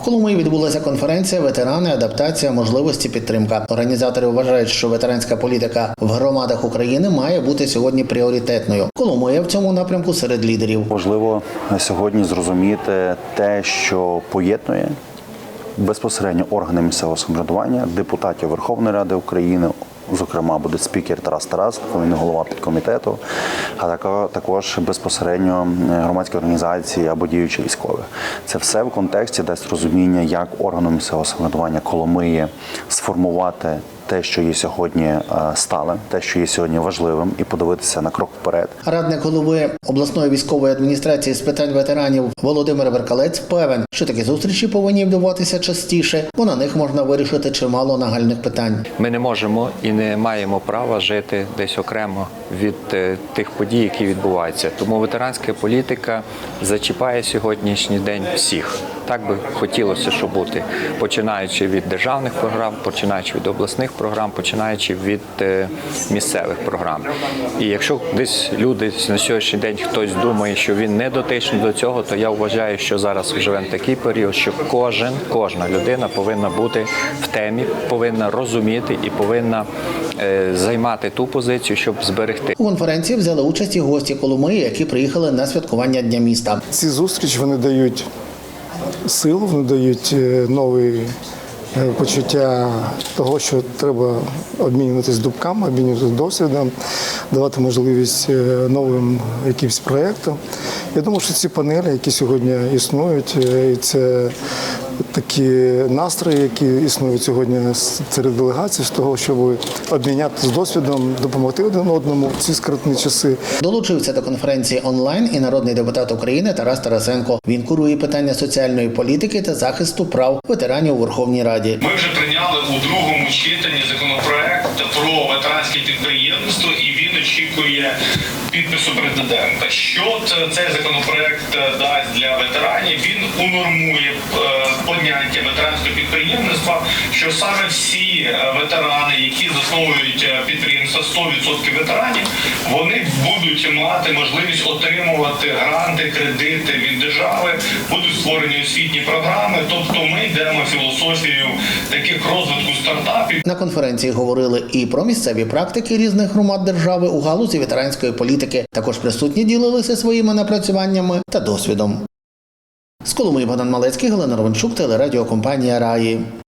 В Коломиї відбулася конференція Ветерани, адаптація, можливості, підтримка. Організатори вважають, що ветеранська політика в громадах України має бути сьогодні пріоритетною. Коломия в цьому напрямку серед лідерів. Важливо сьогодні зрозуміти те, що поєднує безпосередньо органи місцевого самоврядування, депутатів Верховної Ради України. Зокрема, буде спікер Тарас Тарас, він голова підкомітету, а тако- також безпосередньо громадські організації або діючі військові. Це все в контексті дасть розуміння, як органу місцевого самоврядування Коломиї сформувати те, що є сьогодні е, сталим, те, що є сьогодні важливим, і подивитися на крок вперед. Радник голови обласної військової адміністрації з питань ветеранів Володимир Веркалець певен, що такі зустрічі повинні відбуватися частіше, бо на них можна вирішити чимало нагальних питань. Ми не можемо і не маємо права жити десь окремо від е, тих подій, які відбуваються. Тому ветеранська політика зачіпає сьогоднішній день всіх. Так би хотілося, щоб бути, починаючи від державних програм, починаючи від обласних програм, починаючи від е, місцевих програм. І якщо десь люди на сьогоднішній день хтось думає, що він не дотичний до цього, то я вважаю, що зараз живемо такий період, що кожен, кожна людина повинна бути в темі, повинна розуміти і повинна е, займати ту позицію, щоб зберегти. У конференції взяли участь і гості Коломиї, які приїхали на святкування Дня міста. Ці зустрічі вони дають силу, вони дають е, нові е, почуття того, що треба обмінюватись думками, обмінюватися досвідом, давати можливість е, новим якимсь проєктам. Я думаю, що ці панелі, які сьогодні існують, е, і це такі настрої, які існують сьогодні серед делегацій, з того, щоб обмінятися досвідом, допомогти один одному в ці скрутні часи. Долучився до конференції онлайн і народний депутат України Тарас Тарасенко. Він курує питання соціальної політики та захисту прав ветеранів у Верховній Раді. Ми вже прийняли у другому читанні законопроект про ветеранське підприємство, і він очікує підпису президента. Що цей законопроект е, дасть для ветеранів? Він унормує е, поняття ветеранського підприємництва, що саме всі е, ветерани, які засновують підприємства 100% ветеранів, вони будуть мати можливість отримувати гранти, кредити від держави, будуть створені освітні програми. Тобто ми йдемо філософією таких розвитку стартапів. На конференції говорили і про місцеві практики різних громад держави у галузі ветеранської політики. Також присутні ділилися своїми напрацюваннями та досвідом. З Коломиї Богдан Малецький, Галина Ровенчук, телерадіокомпанія Раї.